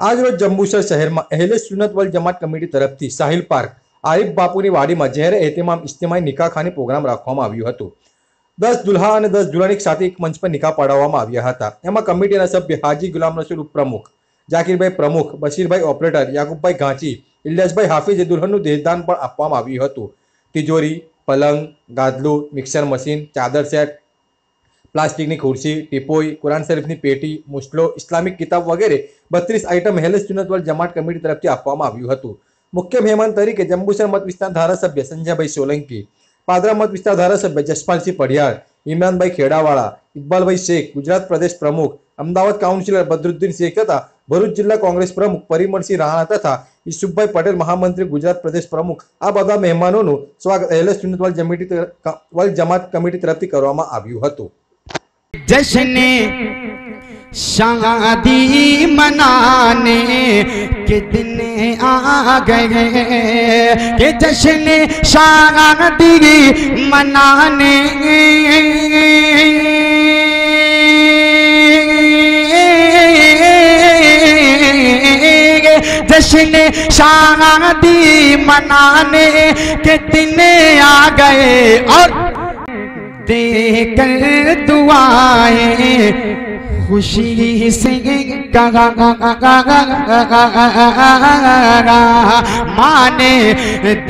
આજરોજ જંબુસર શહેરમાં અહેલે સુનત વલ જમાત કમિટી તરફથી સાહિલ પાર્ક, આરિફ બાપુની વાડીમાં જહેર એહતમામ ઇજ્તિમાઈ નિકાહખાની પ્રોગ્રામ રાખવામાં આવ્યું હતું. દસ દુલ્હા અને દસ દુલ્હન સાથે એક મંચ પર નિકાહ પાડવામાં આવ્યા હતા. એમાં કમિટીના સભ્ય હાજી ગુલામ રસૂલ ઉપપ્રમુખ, જાકીરભાઈ પ્રમુખ, બશીરભાઈ ઓપરેટર, યાકુબભાઈ ઘાંચી, ઇલિયાસભાઈ હાફિઝે દુલ્હનનું દેહદાન પણ આપવામાં આવ્યું હતું. તિજોરી, પલંગ, ગાદલું, મિક્સર મશીન, ચાદર સેટ પ્લાસ્ટિકની ખુરશી, ટીપોઈ, કુરાન શરીફની પેટી, મુસ્લો, ઇસ્લામિક કિતાબ વગેરે બત્રીસ આઇટમ હેલેસ ચુનતવાલ જમાત કમિટી તરફથી આપવામાં આવ્યું હતું. મુખ્ય મહેમાન તરીકે જંબુસર મત વિસ્તાર ધારાસભ્ય સંજયભાઈ સોલંકી, પાદરા મત વિસ્તાર ધારાસભ્ય જસપાલસિંહ પઢિયાર ઇમરાનભાઈ ખેડાવાળા, ઇકબાલભાઈ શેખ, ગુજરાત પ્રદેશ પ્રમુખ, અમદાવાદ કાઉન્સિલર બદરુદ્દીન શેખ તથા ભરૂચ જિલ્લા કોંગ્રેસ પ્રમુખ પરિમળસિંહ રાણા તથા ઈસુફભાઈ પટેલ, મહામંત્રી ગુજરાત પ્રદેશ પ્રમુખ, આ બધા મહેમાનોનું સ્વાગત એલએસ ચુનતવાલ જમિટી વલ જમાત કમિટી તરફથી કરવામાં આવ્યું હતું. जश्न शादी मनाने के दिन आ गए के जश्न शादी मनाने जश्न शादी मनाने के दिन आ गए और देकर दुआएँ खुशी से माने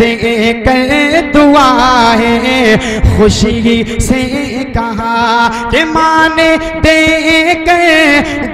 देकर दुआएँ खुशी से कहा कि माने देकर